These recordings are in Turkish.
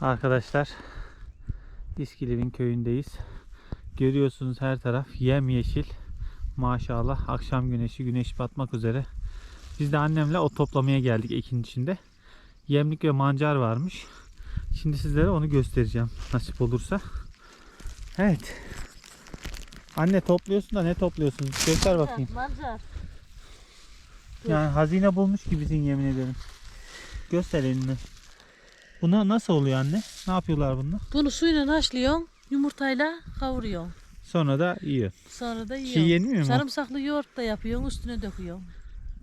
Arkadaşlar İskilivin köyündeyiz. Görüyorsunuz her taraf yemyeşil. Maşallah akşam güneşi güneş batmak üzere. Biz de annemle ot toplamaya geldik ekin içinde. Yemlik ve mancar varmış. Şimdi sizlere onu göstereceğim nasip olursa. Evet. Anne topluyorsun da ne topluyorsun? Göster bakayım. Mancar. Yani hazine bulmuş gibisin yemin ederim. Göster elini. Buna nasıl oluyor anne? Ne yapıyorlar bununla? Bunu suyla haşlıyorsun. Yumurtayla kavuruyorsun. Sonra da yiyor. Sonra da Çiğ yiyorsun. yenmiyor mu? Sarımsaklı yoğurt da yapıyorsun. Üstüne döküyorsun.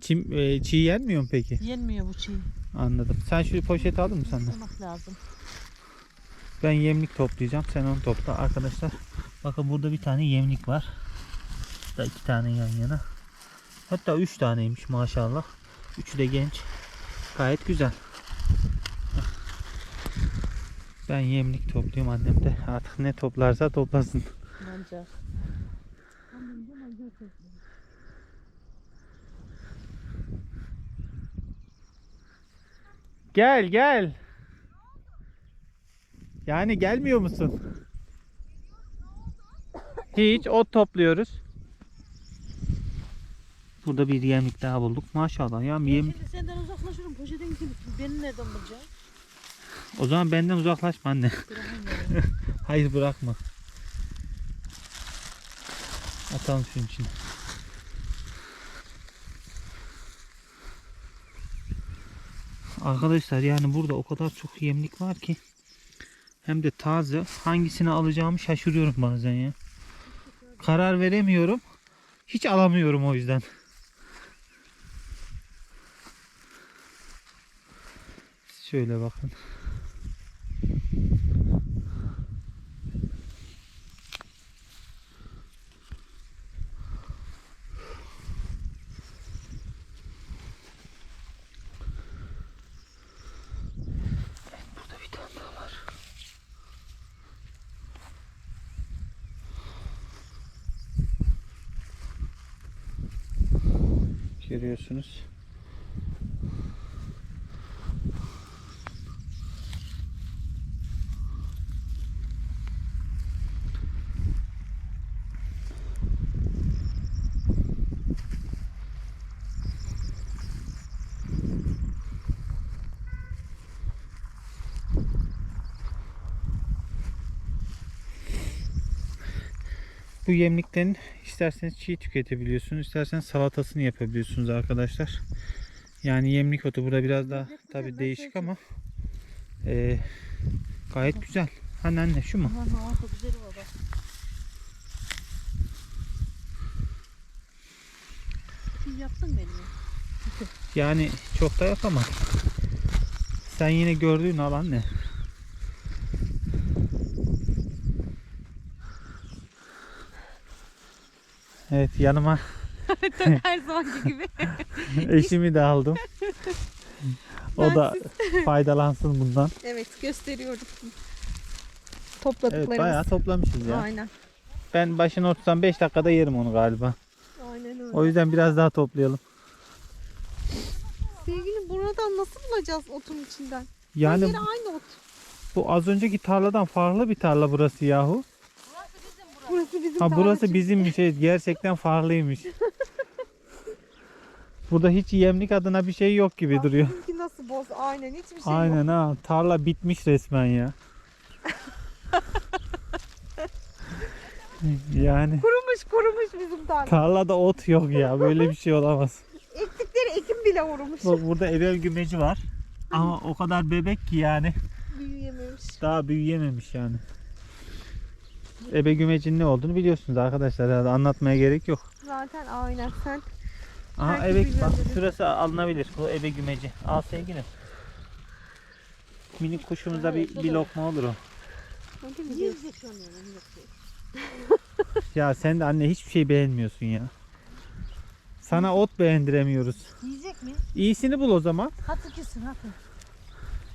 Çim, e, çiğ yenmiyor mu peki? Yenmiyor bu çiğ. Anladım. Sen şu poşeti aldın mı senden? Olmak lazım. Ben yemlik toplayacağım. Sen onu topla. Arkadaşlar bakın burada bir tane yemlik var. Da iki tane yan yana. Hatta üç taneymiş maşallah. Üçü de genç. Gayet güzel. Ben yemlik topluyorum annem de artık ne toplarsa toplasın. Mancar. Gel gel. Yani gelmiyor musun? Hiç ot topluyoruz. Burada bir yemlik daha bulduk. Maşallah ya yem. senden uzaklaşırım. Poşetin gibi. Beni nereden bulacaksın? O zaman benden uzaklaşma anne. Hayır bırakma. Atalım şunun içine. Arkadaşlar yani burada o kadar çok yemlik var ki hem de taze hangisini alacağımı şaşırıyorum bazen ya. Karar veremiyorum. Hiç alamıyorum o yüzden. Şöyle bakın. Görüyorsunuz. Bu yemlikten isterseniz çiğ tüketebiliyorsunuz, isterseniz salatasını yapabiliyorsunuz arkadaşlar. Yani yemlik otu burada biraz daha tabi değişik ama eee, gayet güzel. Hani anne şu mu? Yaptın mı? Yani çok da yapamam. Sen yine gördüğün al anne. Evet yanıma Her zamanki gibi. eşimi de aldım. O da faydalansın bundan. Evet gösteriyorum. Evet Topladıklarımız. bayağı toplamışız ya. Aynen. Ben başına otursam 5 dakikada yerim onu galiba. Aynen öyle. O yüzden biraz daha toplayalım. Sevgilim buradan nasıl bulacağız otun içinden? Yani Her aynı ot. bu az önceki tarladan farklı bir tarla burası yahu. Burası bizim Ha burası bizim şey gerçekten farklıymış. Burada hiç yemlik adına bir şey yok gibi duruyor. Bizimki nasıl boz? Aynen hiçbir şey Aynen yok. ha tarla bitmiş resmen ya. yani Kurumuş kurumuş bizim tarla. tarlada ot yok ya böyle bir şey olamaz. Ektikleri ekim bile vurmuş. Bak burada ebel gümeci var. Ama o kadar bebek ki yani Büyüyememiş. daha büyüyememiş yani. Ebe gümecin ne olduğunu biliyorsunuz arkadaşlar. herhalde anlatmaya gerek yok. Zaten aynen sen. Aha evet bak şurası alınabilir. Bu ebe gümeci. Al sevgilim. Minik kuşumuza bir, bir lokma olur o. Ya sen de anne hiçbir şey beğenmiyorsun ya. Sana ot beğendiremiyoruz. Yiyecek mi? İyisini bul o zaman. Hatı kesin hatı.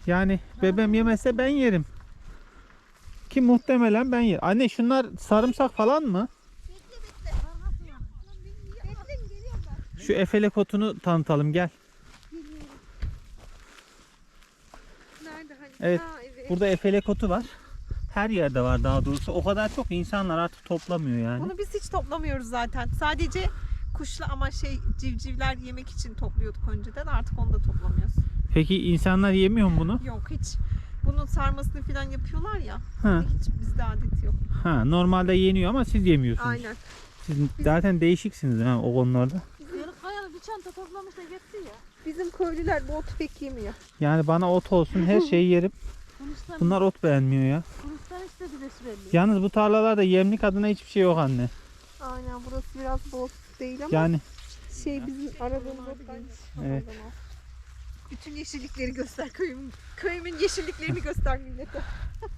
Yani bebem yemese ben yerim. Ki muhtemelen ben yerim. Anne şunlar sarımsak falan mı? Şu efelek otunu tanıtalım gel. Evet. Burada efelek otu var. Her yerde var daha doğrusu. O kadar çok insanlar artık toplamıyor yani. Bunu biz hiç toplamıyoruz zaten. Sadece kuşla ama şey civcivler yemek için topluyorduk önceden. Artık onu da toplamıyoruz. Peki insanlar yemiyor mu bunu? Yok hiç. Bunun sarmasını falan yapıyorlar ya. Ha. Hiç bizde adet yok. Ha, normalde yeniyor ama siz yemiyorsunuz. Aynen. Siz zaten değişiksiniz ha, o konularda. Yarın kayalı bir çanta toplamış da gitti ya. Bizim köylüler bu otu pek yemiyor. Yani bana ot olsun her şeyi yerim. Bunlar ot beğenmiyor ya. konuştan istedi de belli. Yalnız bu tarlalarda yemlik adına hiçbir şey yok anne. Aynen burası biraz bol değil ama Yani şey bizim aradığımız ottan. Evet. Bütün yeşillikleri göster köyümün. Köyümün yeşilliklerini göster millete.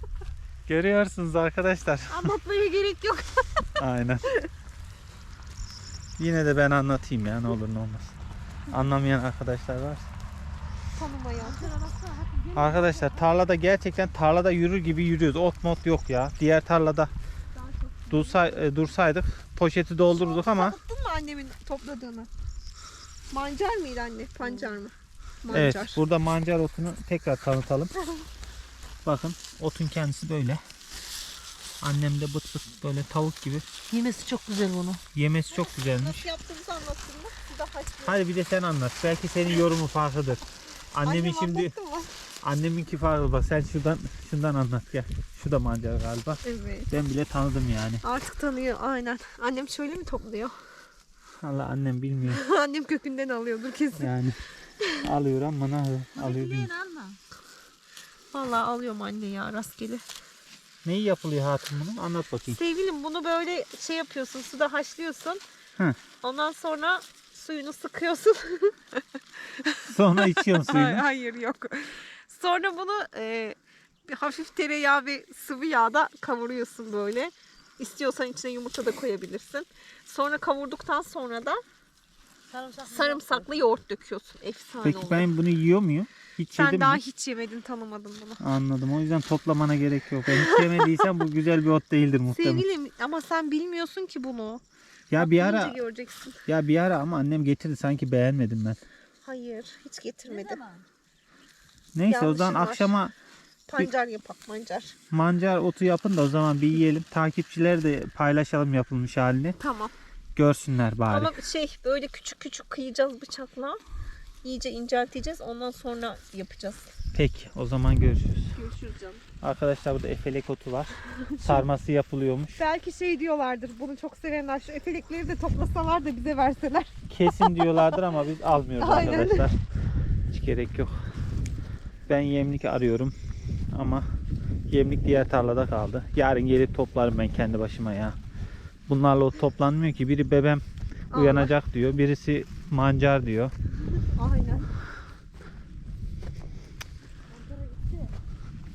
görüyorsunuz arkadaşlar. Anlatmaya gerek yok. Aynen. Yine de ben anlatayım ya ne olur ne olmaz. Anlamayan arkadaşlar var. Tanımayan. Arkadaşlar tarlada gerçekten tarlada yürür gibi yürüyoruz. Ot mot yok ya. Diğer tarlada Daha çok. dursa, e, dursaydık poşeti doldururduk ama Tanıttın mı annemin topladığını? Mancar mıydı anne? Pancar mı? Mancar. evet burada mancar otunu tekrar tanıtalım. Bakın otun kendisi böyle. Annem de bıt bıt böyle tavuk gibi. Yemesi çok güzel bunu. Yemesi çok güzelmiş. Nasıl yaptığımızı anlattın mı? Bir daha haşlayalım. Hadi bir de sen anlat. Belki senin yorumu farklıdır. Annemin Annem şimdi anlattı mı? anneminki farklı. Bak sen şuradan şundan anlat gel. Şu da mancar galiba. Evet. Ben bile tanıdım yani. Artık tanıyor aynen. Annem şöyle mi topluyor? Allah annem bilmiyor. Annem kökünden alıyordur kesin. Yani alıyor ama ne alıyor? alıyor alma. Vallahi alıyorum anne ya rastgele. Neyi yapılıyor hatun bunun? Anlat bakayım. Sevgilim bunu böyle şey yapıyorsun suda haşlıyorsun. Hı. Ondan sonra suyunu sıkıyorsun. Sonra içiyorsun Hayır, suyunu. hayır yok. Sonra bunu e, bir hafif tereyağı ve sıvı yağda kavuruyorsun böyle. İstiyorsan içine yumurta da koyabilirsin. Sonra kavurduktan sonra da Sarımsak. sarımsaklı yoğurt döküyorsun. Efsane Peki oluyor. ben bunu yiyor muyum? Hiç Sen yedim daha mi? hiç yemedin tanımadın bunu. Anladım. O yüzden toplamana gerek yok. Ben hiç yemediysen bu güzel bir ot değildir muhtemelen. Sevgilim ama sen bilmiyorsun ki bunu. Ya bir ara göreceksin. ya bir ara ama annem getirdi sanki beğenmedim ben. Hayır hiç Ne getirmedim. zaman? Neyse o zaman var. akşama Pancar yapak mancar. mancar otu yapın da o zaman bir yiyelim. Takipçiler de paylaşalım yapılmış halini. Tamam. Görsünler bari. Ama şey böyle küçük küçük kıyacağız bıçakla. İyice incelteceğiz. Ondan sonra yapacağız. Peki o zaman görüşürüz. Görüşürüz canım. Arkadaşlar burada efelek otu var. Sarması yapılıyormuş. Belki şey diyorlardır. Bunu çok sevenler. Şu efelekleri de toplasalar da bize verseler. Kesin diyorlardır ama biz almıyoruz Aynen. arkadaşlar. Hiç gerek yok. Ben yemlik arıyorum ama yemlik diğer tarlada kaldı. Yarın gelip toplarım ben kendi başıma ya. Bunlarla o toplanmıyor ki. Biri bebem uyanacak diyor. Birisi mancar diyor. Aynen.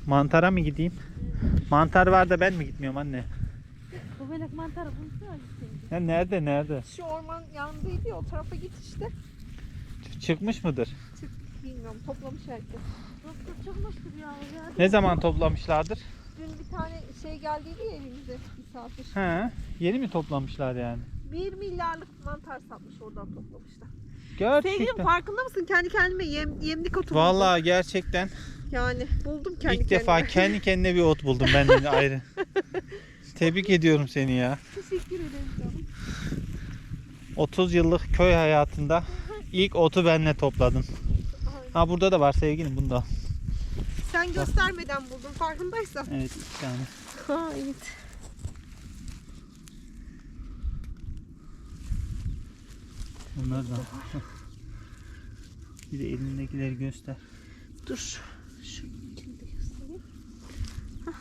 Mantara mı gideyim? Mantar var da ben mi gitmiyorum anne? Bu melek mantarı bulsa gitsin. Ya nerede nerede? Şu orman yanındaydı ya o tarafa git işte. Ç- Çıkmış mıdır? Çık bilmiyorum toplamış herkes. Doktor çıkmıştır ya. Ne zaman toplamışlardır? Dün bir tane şey geldiydi ya evimize misafir. He, yeni mi toplamışlar yani? Bir milyarlık mantar satmış oradan toplamışlar. Gerçekten. Sevgilim farkında mısın? Kendi kendime yem, yemlik otu buldum. Vallahi gerçekten Yani buldum kendi ilk defa kendime. kendi kendine bir ot buldum benden ayrı. Tebrik ediyorum seni ya. Teşekkür ederim canım. 30 yıllık köy hayatında ilk otu benle topladın. Ha burada da var sevgilim bunda. Sen göstermeden buldun farkındaysan. Evet iki tane. Ha evet. Bunlar da. Bir de elindekileri göster. Dur. Şu.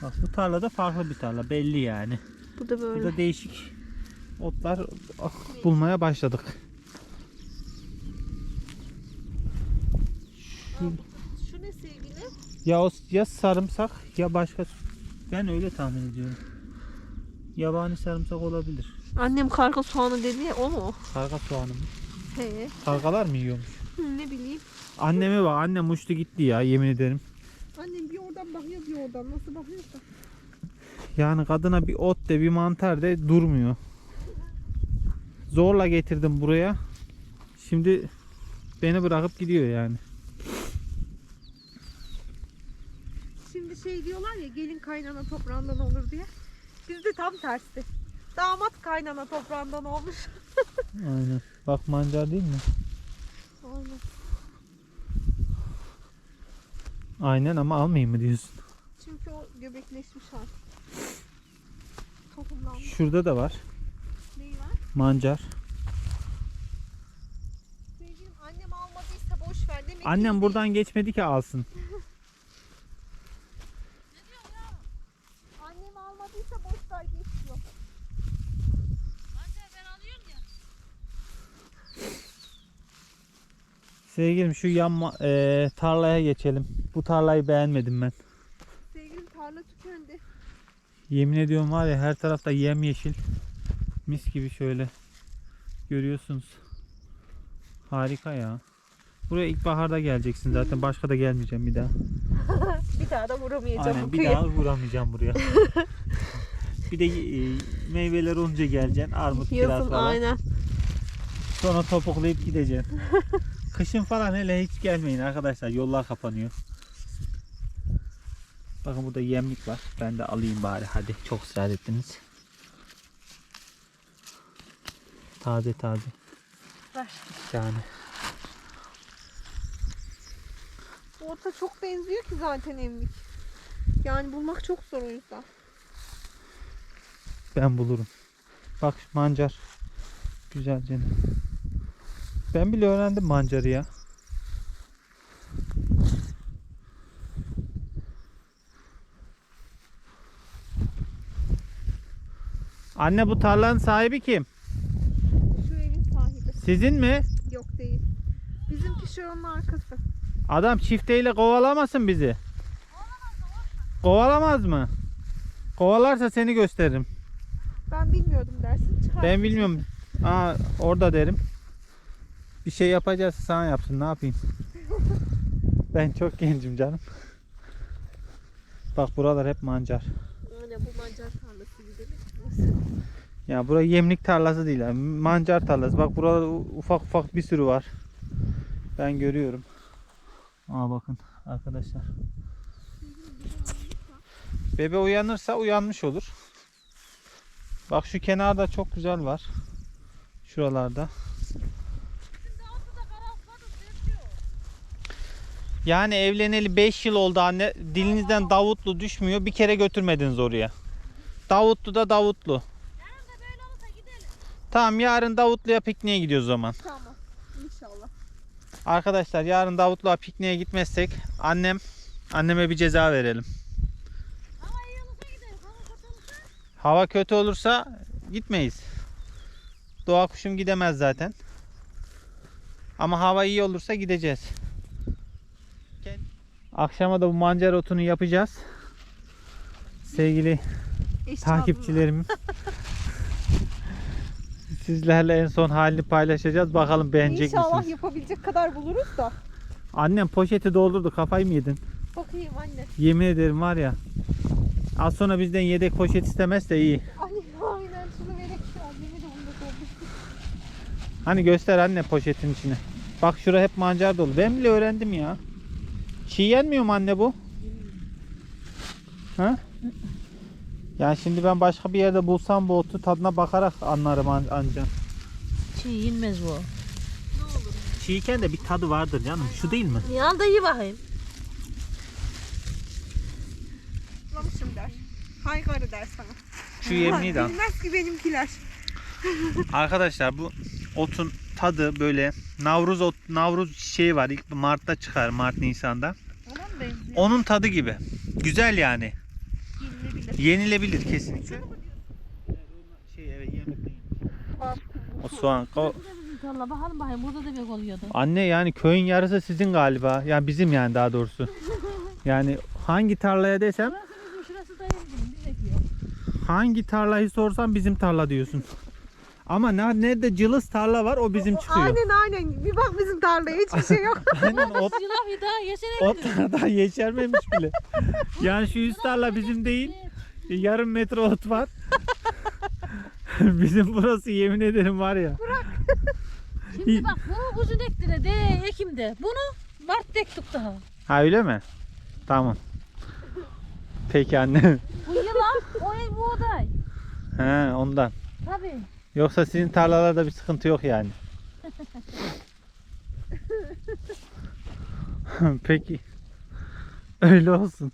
Bak bu tarlada farklı bir tarla belli yani. Bu da böyle. Burada değişik otlar ah, bulmaya başladık. Şu? Ya o ya sarımsak ya başka ben öyle tahmin ediyorum. Yabani sarımsak olabilir. Annem karga soğanı dedi ya o mu? Karga soğanı mı? He. Kargalar mı yiyormuş? Hı, ne bileyim. Anneme bak annem uçtu gitti ya yemin ederim. Annem bir oradan bakıyor bir oradan. Nasıl bakıyorsa. Yani kadına bir ot de bir mantar de durmuyor. Zorla getirdim buraya. Şimdi beni bırakıp gidiyor yani. şimdi şey diyorlar ya gelin kaynana toprağından olur diye. Bizde tam tersi. Damat kaynana toprağından olmuş. Aynen. Bak mancar değil mi? Aynen. Aynen ama almayayım mı diyorsun? Çünkü o göbekleşmiş hal. Tohumlanmış. Şurada da var. Neyi var? Mancar. Sevgilim annem almadıysa boş ver. Demek Annem buradan geçmedi ki alsın. değil. Annem almadıysa boş ver geçiyor. Sevgilim şu yan eee, tarlaya geçelim. Bu tarlayı beğenmedim ben. Sevgilim tarla tükendi. Yemin ediyorum var ya her tarafta yemyeşil. Mis gibi şöyle. Görüyorsunuz. Harika ya. Buraya ilkbaharda geleceksin zaten. Başka da gelmeyeceğim bir daha. Bir daha da vuramayacağım Aynen bu bir daha vuramayacağım buraya. bir de e, meyveler olunca geleceksin. Armut, kiraz falan. aynen. Sonra topuklayıp gideceksin. Kışın falan hele hiç gelmeyin arkadaşlar. Yollar kapanıyor. Bakın burada yemlik var. Ben de alayım bari hadi. Çok ısrar ettiniz. Taze taze. Ver. Yani. Bu ota çok benziyor ki zaten emlik. Yani bulmak çok zor o yüzden. Ben bulurum. Bak mancar. Güzelce. Ben bile öğrendim mancarı ya. Anne bu tarlanın sahibi kim? Şu evin sahibi. Sizin mi? Yok değil. Bizimki şuranın arkası. Adam çifteyle kovalamasın bizi. Kovalamaz mı? Kovalarsa seni gösteririm. Ben bilmiyordum dersin. Çıkar. Ben bilmiyorum. Aa orada derim. Bir şey yapacağız sana yapsın ne yapayım. ben çok gencim canım. Bak buralar hep mancar. Öyle bu mancar tarlası gidelim. Ya burası yemlik tarlası değil. yani, Mancar tarlası. Bak burada ufak ufak bir sürü var. Ben görüyorum. Aa bakın arkadaşlar. Bebe uyanırsa uyanmış olur. Bak şu kenarda çok güzel var. Şuralarda. Yani evleneli 5 yıl oldu anne. Dilinizden Davutlu düşmüyor. Bir kere götürmediniz oraya. Davutlu da Davutlu. Tamam yarın Davutlu'ya pikniğe gidiyoruz o zaman. Tamam. İnşallah. Arkadaşlar yarın Davutlu'ya pikniğe gitmezsek annem anneme bir ceza verelim. Hava kötü olursa gitmeyiz. Doğa kuşum gidemez zaten. Ama hava iyi olursa gideceğiz. Akşama da bu mancar otunu yapacağız. Sevgili Eş takipçilerim. Sizlerle en son halini paylaşacağız. Bakalım beğenecek İnşallah misiniz? yapabilecek kadar buluruz da. Annem poşeti doldurdu. Kafayı mı yedin? Bakayım anne. Yemin ederim var ya. Az sonra bizden yedek poşet istemez de iyi. Anne aynen şunu verek şu annemi de bunda doldur. Hani göster anne poşetin içine. Bak şura hep mancar dolu. Ben bile öğrendim ya. Çiğ yenmiyor mu anne bu? Ha? Ya şimdi ben başka bir yerde bulsam bu otu tadına bakarak anlarım an- anca. Çiğ yenmez bu. Çiğken de bir tadı vardır canım. Şu değil mi? Al da iyi bakayım. Lamışım der. Haygarı der sana. Şu yemliği de al. Bilmez ki benimkiler. Arkadaşlar bu otun tadı böyle Navruz ot, Navruz şeyi var. İlk Mart'ta çıkar. Mart Nisan'da. Ona mı benziyor? Onun tadı gibi. Güzel yani. Yenilebilir. Yenilebilir kesinlikle. Şey evet. O soğan. O, bakalım bakayım burada da bek oluyordu. anne yani köyün yarısı sizin galiba. Yani bizim yani daha doğrusu. Yani hangi tarlaya desem şurası da ekiyor. hangi tarlayı sorsam bizim tarla diyorsun. Ama ne- nerede cılız tarla var o bizim çıkıyor. Aynen aynen. Bir bak bizim tarlaya hiçbir şey yok. Aynen ot, Yılaf daha yesene ot daha yeşermemiş bile. Yani şu üst tarla bizim değil. Yarım metre ot var. bizim burası yemin ederim var ya. Şimdi bak bunu uzun ektiler de Ekim'de. Bunu Mart ektik daha. Ha öyle mi? Tamam. Peki anne. Bu yılan, o ev bu oday. He ondan. Tabii. Yoksa sizin tarlalarda bir sıkıntı yok yani. Peki. Öyle olsun.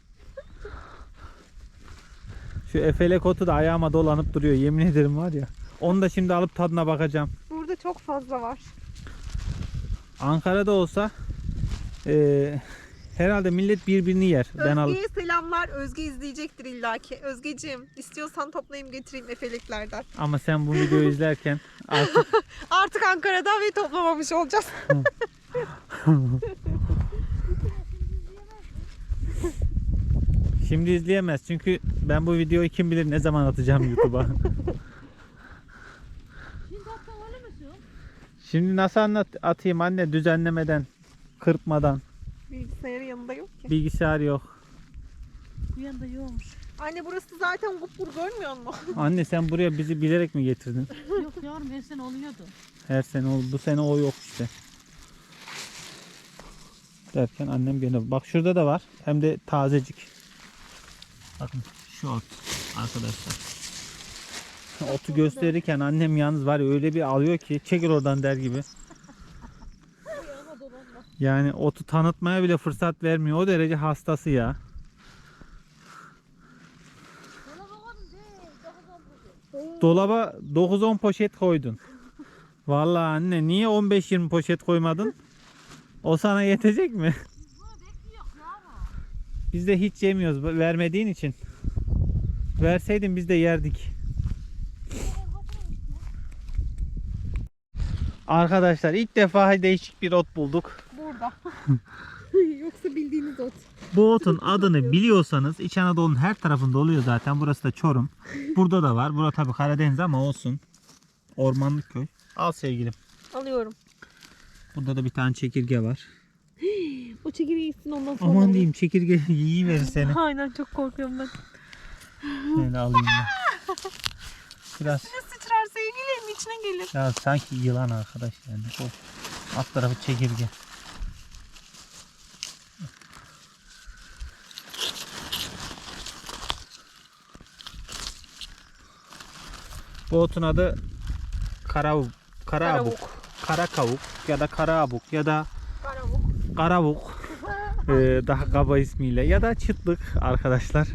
Şu efelek otu da ayağıma dolanıp duruyor. Yemin ederim var ya. Onu da şimdi alıp tadına bakacağım. Burada çok fazla var. Ankara'da olsa eee, herhalde millet birbirini yer. Ben Özge'ye selamlar. Özge izleyecektir illaki. Özgeciğim istiyorsan toplayayım getireyim efeleklerden. ama sen bu videoyu izlerken artık Artık Ankara'da ve toplamamış olacağız. şimdi izleyemez. Çünkü ben bu videoyu kim bilir ne zaman atacağım YouTube'a. Şimdi nasıl anlat atayım anne düzenlemeden, kırpmadan, Bilgisayarı yanında yok ki. bilgisayar yok. Bu yanda yokmuş. Anne burası zaten kupkuru görmüyor musun? Anne sen buraya bizi bilerek mi getirdin? Yok yavrum her sene oluyordu. Her sene ol, bu sene o yok işte. Derken annem gene bak şurada da var. Hem de tazecik. Bakın şu ot arkadaşlar. Otu gösterirken annem yalnız var ya öyle bir alıyor ki çekil oradan der gibi. Yani otu tanıtmaya bile fırsat vermiyor. O derece hastası ya. Dolaba 9-10 poşet koydun. Vallahi anne niye 15-20 poşet koymadın? O sana yetecek mi? Biz de hiç yemiyoruz vermediğin için. Verseydin biz de yerdik. Arkadaşlar ilk defa değişik bir ot bulduk. Burada. Yoksa bildiğiniz ot. Bu otun adını biliyorsanız İç Anadolu'nun her tarafında oluyor zaten. Burası da Çorum. Burada da var. Burası tabii Karadeniz ama olsun. Ormanlık köy. Al sevgilim. Alıyorum. Burada da bir tane çekirge var. O çekirgeyi gitsin ondan sonra. Aman diyeyim çekirge yiyiverir seni. Aynen çok korkuyorum ben. Şöyle alayım ben. Biraz Ne sıçrar sevgilinin içine gelir. ya sanki yılan arkadaş yani. O alt tarafı çekirge. Bu otun adı karavuk, karaabuk, kara kavuk ya da karaabuk ya da Karavuk. karavuk Ee, daha kaba ismiyle ya da çıtlık arkadaşlar.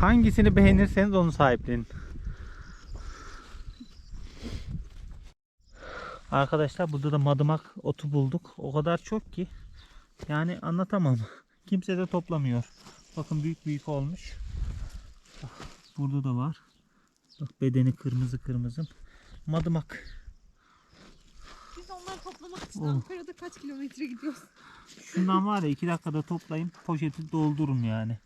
Hangisini beğenirseniz onu sahiplenin. Arkadaşlar burada da madımak otu bulduk. O kadar çok ki yani anlatamam. Kimse de toplamıyor. Bakın büyük büyük olmuş. Burada da var. Bak bedeni kırmızı kırmızı. Madımak. Biz onları toplamak için Oh. Ankara'da kaç kilometre gidiyoruz? Şundan var ya 2 dakikada toplayayım poşeti doldurun yani.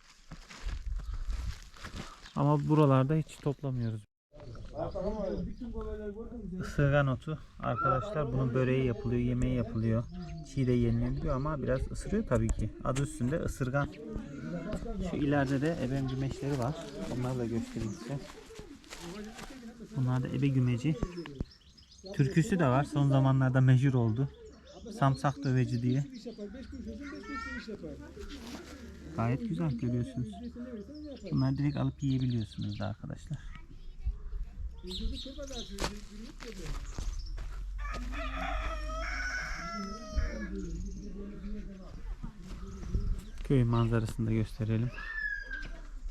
Ama buralarda hiç toplamıyoruz. Isırgan otu arkadaşlar bunun böreği yapılıyor, yemeği yapılıyor. Çiğ de yenilebiliyor ama biraz ısırıyor tabii ki. Adı üstünde ısırgan. Şu ileride de ebe gümeşleri var. Onları da göstereyim size. Bunlar da ebe gümeci. Türküsü de var. Son zamanlarda meşhur oldu. Samsak döveci diye. Gayet güzel görüyorsunuz. Bunları direkt alıp yiyebiliyorsunuz da arkadaşlar. Köy manzarasını da gösterelim.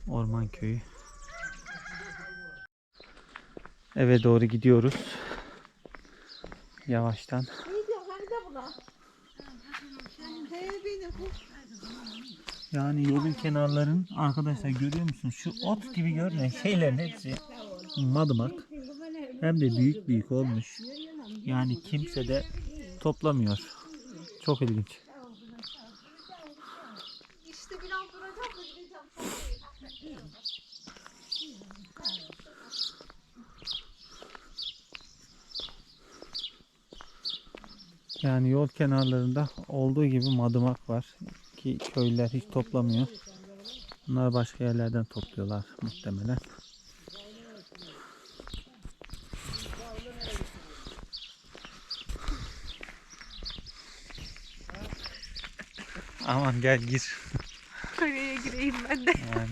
Orman köyü. Eve doğru gidiyoruz. Yavaştan. Yani yolun kenarların arkadaşlar görüyor musun? Şu ot gibi görünen şeylerin hepsi madımak. Hem de büyük büyük olmuş. Yani kimse de toplamıyor. Çok ilginç. İşte biraz duracağım da gideceğim. Yani yol kenarlarında olduğu gibi madımak var. Ki köylüler hiç toplamıyor. Bunlar başka yerlerden topluyorlar muhtemelen. Aman gel gir. Kareye gireyim ben de. Yani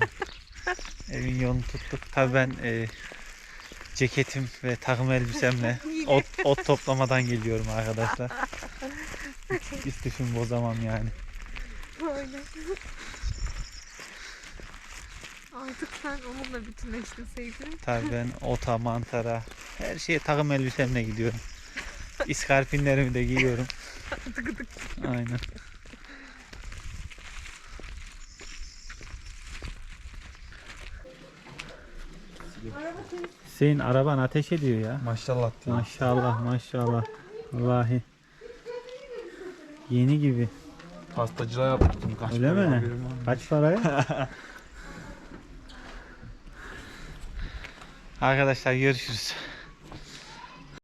evin yolunu tuttuk. Tabii ben e, ceketim ve takım elbisemle ot, ot toplamadan geliyorum arkadaşlar. İstifimi bozamam yani. Böyle. Artık sen onunla bütünleştin sevgilim. Tabii ben ota, mantara, her şeye takım elbisemle gidiyorum. İskarpinlerimi de giyiyorum. Aynen. Senin araban ateş ediyor ya. Maşallah diye. Maşallah maşallah. Vallahi. Yeni gibi. Pastacılığa yaptım. Kaç Öyle para mi? Kaç paraya? Arkadaşlar görüşürüz.